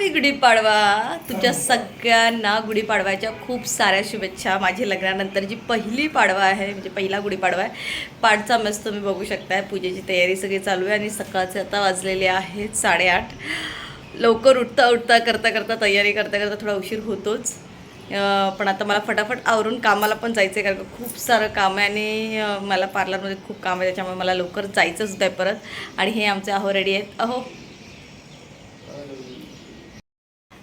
Happy Gudi Padwa तुमच्या सगळ्यांना गुढीपाडव्याच्या खूप साऱ्या शुभेच्छा. माझी लग्नानंतर जी पहिली पाडवा आहे म्हणजे पहिला गुढीपाडवा आहे पाडचा मस्त तुम्ही बघू शकताय. पूजेची तयारी सगळी चालू आहे आणि सकाळचे आता वाजलेले आहेत साडेआठ. लवकर उठता उठता करता करता तयारी करता करता थोडा उशीर होतोच. पण आता मला फटाफट आवरून कामाला पण जायचं आहे कारण का खूप सारं काम आहे आणि मला पार्लरमध्ये खूप काम आहे त्याच्यामुळे मला लवकर जायचंच आहे परत. आणि हे आमचे अहो रेडी आहेत. अहो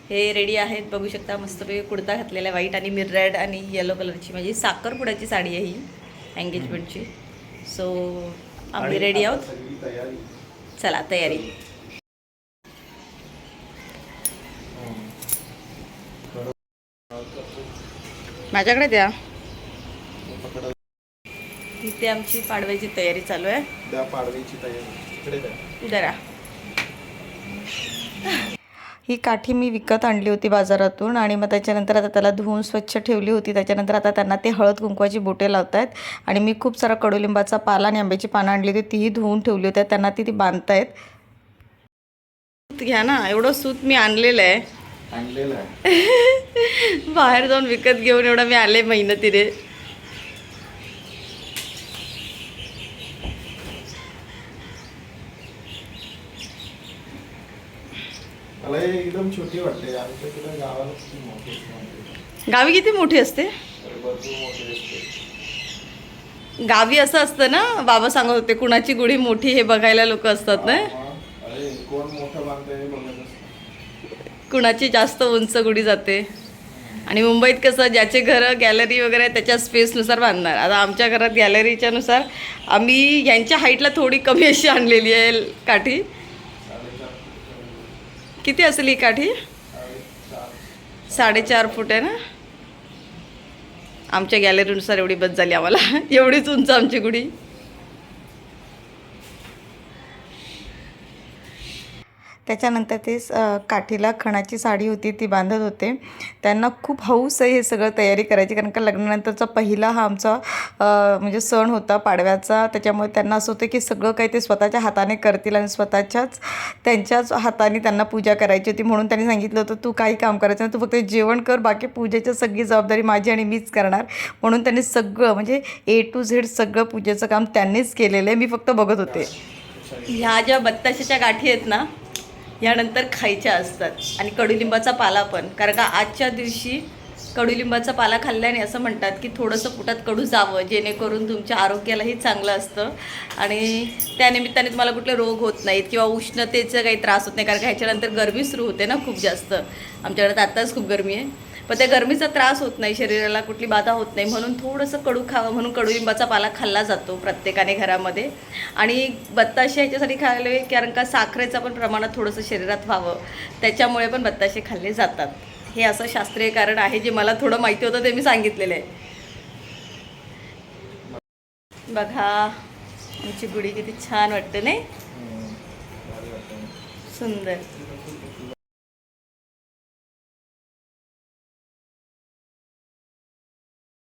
हे रेडी आहेत. बघू शकता मस्तपैकी कुर्ता घातलेला आहे व्हाईट आणि मी रेड आणि येलो कलरची म्हणजे साखरपुड्याची साडी आहे ही एंगेजमेंटची सो आम्ही रेडी आहोत. चला तयारी. माझ्याकडे द्या. इथे आमची पाडव्याची तयारी चालू आहे. त्या पाडवीची तयारी. इकडे द्या. जरा ही काठी मी विकत आणली होती बाजारातून आणि मग त्याच्यानंतर आता त्याला धुवून स्वच्छ ठेवली होती. त्याच्यानंतर आता त्यांना ते हळद कुंकवाची बोटे लावत आहेत आणि मी खूप सारा कडुलिंबाचा पाला आणि आंब्याची पानं आणली होती. तीही धुवून ठेवली होती त्यांना ती ती बांधतायत घ्या ना. एवढं सूत मी आणलेलं आहे. आणलेलं आहे. बाहेर जाऊन विकत घेऊन एवढं मी आले मेहनतीने. मला हे एकदम छोटी वाटते. आमच्या तिकडे गावाला खूप मोठी असते. गावी किती मोठी असते? तर भरपूर मोठी असते. गावी असं असतं ना बाबा सांगत होते कुणाची गुढी मोठी हे बघायला लोक असतात ना? मग, अरे कोण मोठं बांधतंय हे बघत असतं कुणाची जास्त उंच गुढी जाते? आणि मुंबईत कसं ज्याचे घरं गॅलरी वगैरे आहे, त्याच्या स्पेसनुसार बांधणार. आता आमच्या घरात गॅलरीच्या नुसार आम्ही यांच्या हाईटला थोडी कमी अशी आणलेली आहे काठी. किती असेल ही काठी साडेचार फूट आहे ना? आमच्या गॅलरीनुसार एवढी बस झाली आम्हाला. एवढीच उंच आमची गुढी. त्याच्यानंतर ते काठीला खणाची साडी होती ती बांधत होते. त्यांना खूप हौस आहे हे सगळं तयारी करायची कारण का लग्नानंतरचा पहिला हा आमचा म्हणजे सण होता पाडव्याचा. त्याच्यामुळे त्यांना असं होतं की सगळं काही ते स्वतःच्या हाताने करतील आणि स्वतःच्याच त्यांच्याच हाताने त्यांना पूजा करायची होती म्हणून त्यांनी सांगितलं होतं तू काही काम करायचं नाही तू फक्त जेवण कर बाकी पूजेची सगळी जबाबदारी माझी आणि मीच करणार. म्हणून त्यांनी सगळं म्हणजे ए टू झेड सगळं पूजेचं काम त्यांनीच केलेलं आहे मी फक्त बघत होते. ह्या ज्या बत्ताशाच्या गाठी आहेत ना यानंतर खायच्या असतात. आणि कडुलिंबाचा पाला पण. कारण का आजच्या दिवशी कडुलिंबाचा पाला खाल्ल्याने असं म्हणतात की थोडंसं पोटात कडू जावं जेणेकरून तुमच्या आरोग्यालाही चांगलं असतं. आणि त्यानिमित्ताने तुम्हाला कुठले रोग होत नाहीत किंवा उष्णतेचा काही त्रास होत नाही. कारण का ह्याच्यानंतर गरमी सुरू होते ना खूप जास्त. आमच्याकडे तर आत्ताच खूप गरमी आहे. पण त्या गरमीचा त्रास होत नाही शरीराला कुठली बाधा होत नाही. म्हणून थोडंसं कडू खावं म्हणून कडुलिंबाचा पाला खाल्ला जातो प्रत्येकाने घरामध्ये. आणि बत्ताशे ह्याच्यासाठी खाल्ले कारण का साखरेचं पण प्रमाणात थोडंसं शरीरात व्हावं. त्याच्यामुळे पण बत्ताशे खाल्ले जातात. हे असं शास्त्रीय कारण आहे जे मला थोडं माहिती होतं ते मी सांगितलेलं आहे. बघा आमची गुढी किती छान वाटते नाही. सुंदर.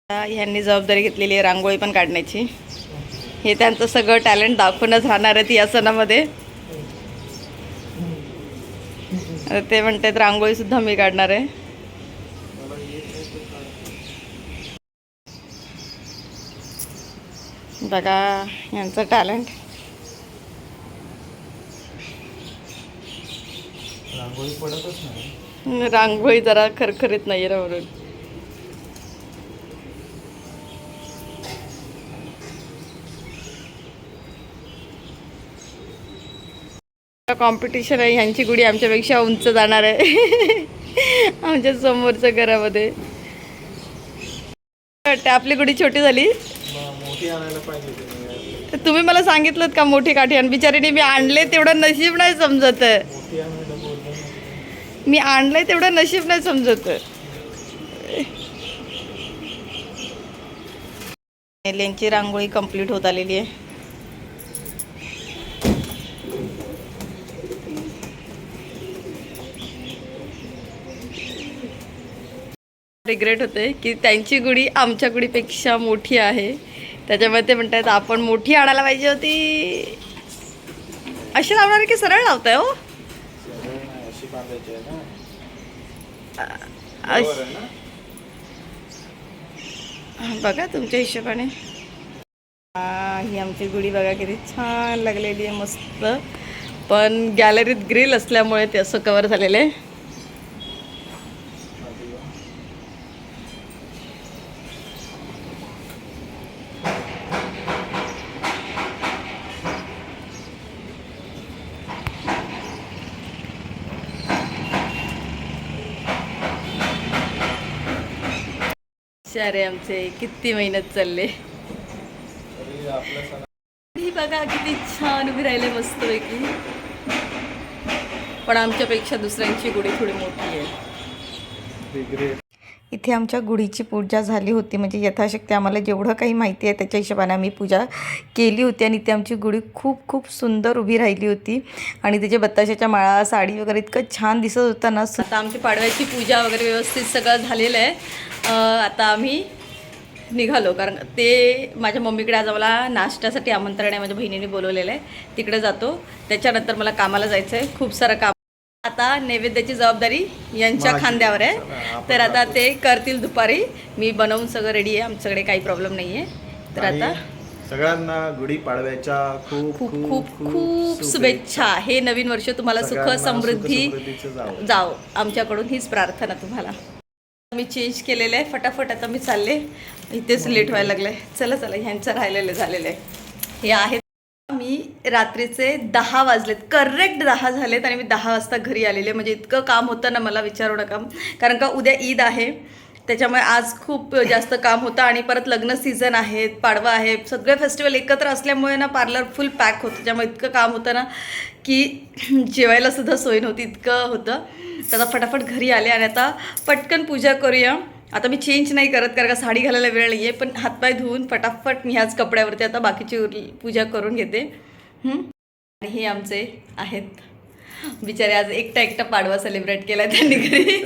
ह्यांनी जबाबदारी घेतलेली आहे रांगोळी पण काढण्याची. हे त्यांचं सगळं टॅलेंट दाखवूनच राहणार आहेत या सणामध्ये. ते म्हणतात रांगोळी सुद्धा मी काढणार आहे? बघा यांचं टॅलेंट रांगोळी पडतच नाही. रांगोळी जरा खरखरीत नाही आहे म्हणून कॉम्पिटिशन आहे ह्यांची गुढी आमच्यापेक्षा उंच जाणार आहे. आमच्या समोरच्या घरामध्ये. वाटतं आपली गुढी छोटी झाली? तर तुम्ही मला सांगितलं का मोठी काठी? आणि बिचारीने मी आणले तेवढं नशीब नाही समजत. मी आणलंय तेवढं नशीब नाही समजत. यांची रांगोळी कंप्लीट होत आलेली आहे. रिग्रेट होते की त्यांची गुढी आमच्या गुढीपेक्षा मोठी आहे. त्याच्यामुळे ते म्हणतात आपण मोठी आणायला पाहिजे होती. अशी लावणार की सरळ लावताय हो? आहे अश- बघा तुमच्या हिशोबाने. ही आमची गुढी बघा किती छान लागलेली आहे मस्त. पण गॅलरीत ग्रिल असल्यामुळे ते असं कवर झालेलं आहे. शारे आमचे. किती मेहनत चालले. ही बघा किती छान उभी राहिले मस्तपैकी. पण आमच्यापेक्षा दुसऱ्यांची गुढी थोडी मोठी आहे. इथे आमच्या गुढीची पूजा झाली होती. म्हणजे यथाशक्ती आम्हाला जेवढं काही माहिती आहे त्याच्या हिशोबाने आम्ही पूजा केली होती आणि ती आमची गुढी खूप खूप सुंदर उभी राहिली होती. आणि त्याच्या बत्ताशाच्या माळा साडी वगैरे इतकं छान दिसत होतं ना. आता आमची पाडव्याची पूजा वगैरे व्यवस्थित सगळं झालेलं आहे. आता आम्ही निघालो. कारण ते माझ्या मम्मीकडे आज आम्हाला नाश्त्यासाठी आमंत्रण आहे. माझ्या बहिणीने बोलवलेलं आहे. तिकडे जातो. त्याच्यानंतर मला कामाला जायचं आहे खूप सारं काम आता नैवेद्याची जबाबदारी यांच्या. खांद्यावर आहे. तर आता ते करतील दुपारी. मी बनवून सगळं रेडी आहे. आमच्याकडे काही प्रॉब्लेम नाही आहे तर आता सगळ्यांना गुढी पाडव्याच्या खूप खूप खूप खूप शुभेच्छा. हे नवीन वर्ष तुम्हाला सुख समृद्धी जावो. जाओ आमच्याकडून हीच प्रार्थना तुम्हाला. मी चेंज केलेलं आहे. फटाफट आता मी चालले. इथेच लेट व्हायला लागलं आहे चला चला. ह्यांचं राहिलेलं झालेलं आहे. हे आहेत मी रात्रीचे दहा वाजलेत. करेक्ट दहा झालेत आणि मी दहा वाजता घरी आलेले म्हणजे इतकं काम होतं ना मला विचारू नका. कारण का उद्या ईद आहे. त्याच्यामुळे आज खूप जास्त काम होतं आणि परत लग्न सीझन आहेत पाडवा आहे. सगळे फेस्टिवल एकत्र असल्यामुळे ना पार्लर फुल पॅक होतं. त्यामुळे इतकं काम होतं ना की जेवायला सुद्धा सोय नव्हती. इतकं होतं. तर आता फटाफट घरी आले आणि आता पटकन पूजा करूया. आता मी चेंज नाही करत कारण का साडी घालायला वेळ नाही आहे पण हातपाय धुवून फटाफट मी ह्याच कपड्यावरती आता बाकीची उरली पूजा करून घेते? आणि हे आमचे आहेत. बिचारे आज एकटा एकटा पाडवा सेलिब्रेट केला त्यांनी घरी.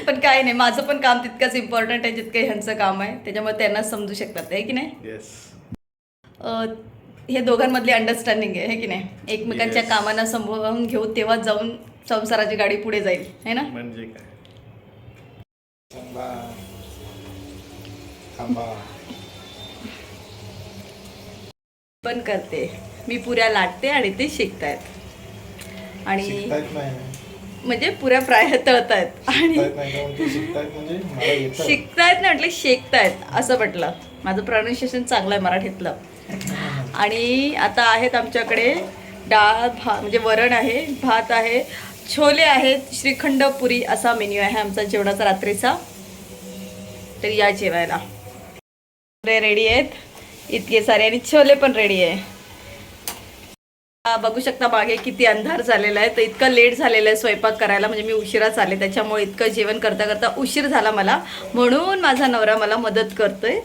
पण काही नाही माझं पण काम तितकंच इम्पॉर्टंट आहे जितकं ह्यांचं काम आहे. त्याच्यामुळे त्यांना समजू शकतात आहे की नाही? हे दोघांमधली अंडरस्टँडिंग आहे है की नाही? एकमेकांच्या. कामांना संभवून घेऊ तेव्हा जाऊन संसाराची गाडी पुढे जाईल है ना? म्हणजे काय? थांबा. थांबा. पण करते. मी पुऱ्या लाटते आणि ते शिकतायत. आणि शिकतायत नाही. म्हणजे पुऱ्या प्राय तळतायत. आणि शिकतायत नाही. का म्हणजे शिकतायत म्हणजे मला येतं. शिकतायत ना म्हटलं शेकतायत असं म्हटलं. माझं प्रोनाऊन्सिएशन चांगलं आहे मराठीतलं. आणि आता आहेत आमच्याकडे डाळ भात म्हणजे वरण आहे भात आहे छोले आहेत श्रीखंड पुरी असा मेन्यू आहे आमचा जेवणाचा रात्रीचा. तर या जेवायला. रेडी आहेत. इतके सारे आणि छोले पण रेडी आहे. बघू शकता मागे किती अंधार झालेला आहे. तर इतकं लेट झालेला आहे स्वयंपाक करायला. म्हणजे मी उशिराच आले त्याच्यामुळे इतकं जेवण करता करता उशीर झाला मला. म्हणून माझा नवरा मला मदत करतोय.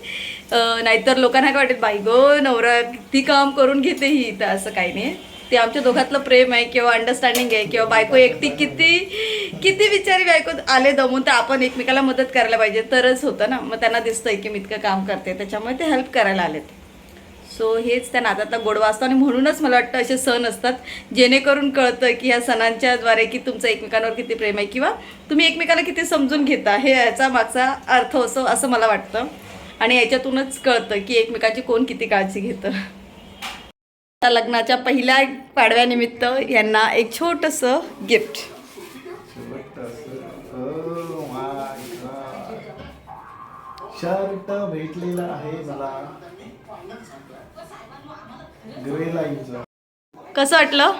नाहीतर लोकांना काय वाटेल बाई गो नवरा किती काम करून घेते ही. तर असं काही नाही. ते आमच्या दोघातलं प्रेम आहे किंवा अंडरस्टँडिंग आहे किंवा बायको एकटी किती किती बिचारी बायको आले दमून तर आपण एकमेकाला मदत करायला पाहिजे. तरच होतं ना. मग त्यांना दिसतंय की मी इतकं काम करते. त्याच्यामुळे ते हेल्प करायला आलेत. सो हेच त्या नात्यातला गोडवा असतो आणि म्हणूनच मला वाटतं असे सण असतात जेणेकरून कळतं की ह्या सणांच्याद्वारे की तुमचं एकमेकांवर किती प्रेम आहे किंवा तुम्ही एकमेकाला किती समजून घेता हे याचा मागचा अर्थ असो असं मला वाटतं. आणि याच्यातूनच कळतं की एकमेकाची कोण किती काळजी घेतं. लग्नाच्या पहिल्या पाडव्यानिमित्त यांना एक छोटंसं गिफ्ट. शर्ट भेटलेला आहे मला. कसं वाटलं?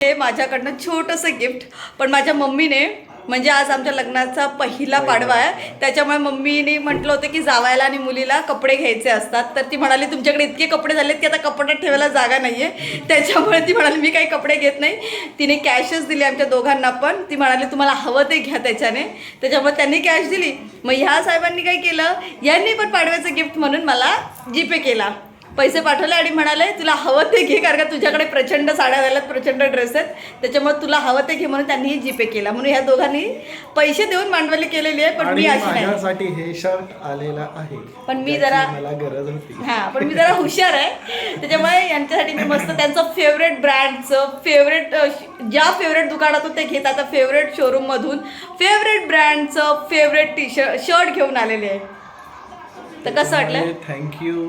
हे माझ्याकडनं छोटंसं गिफ्ट पण माझ्या मम्मीने म्हणजे आज आमच्या लग्नाचा पहिला पाडवा आहे. त्याच्यामुळे मम्मीने म्हटलं होतं की जावायला आणि मुलीला कपडे घ्यायचे असतात. तर ती म्हणाली तुमच्याकडे इतके कपडे झालेत की आता कपड्यात ठेवायला जागा नाही आहे त्याच्यामुळे ती म्हणाली मी काही कपडे घेत नाही. तिने कॅशच दिली आमच्या दोघांना पण. ती म्हणाली तुम्हाला हवं ते घ्या त्याच्याने. त्याच्यामुळे त्यांनी कॅश दिली. मग ह्या साहेबांनी काय केलं? यांनी पण पाडव्याचं गिफ्ट म्हणून मला जीपे केला. पैसे पाठवले आणि म्हणाले तुला हवं ते घे कारण का तुझ्याकडे प्रचंड साड्या झाल्यात प्रचंड ड्रेस आहेत. त्याच्यामुळे तुला हवं ते घे म्हणून त्यांनी जीपे केला. म्हणून ह्या दोघांनी पैसे देऊन मांडवली केलेली आहे पण मी अशी नाही. हे शर्ट आलेला आहे. पण मी जरा- मला गरज होती. हा पण मी जरा हुशार आहे. त्याच्यामुळे यांच्यासाठी मी मस्त त्यांचं फेवरेट ब्रँडचं फेवरेट ज्या फेवरेट दुकानातून ते घेत आता फेवरेट शोरूम मधून फेवरेट ब्रँडचं फेवरेट टी शर्ट शर्ट घेऊन आलेले आहे. तर कसं वाटलं? थँक्यू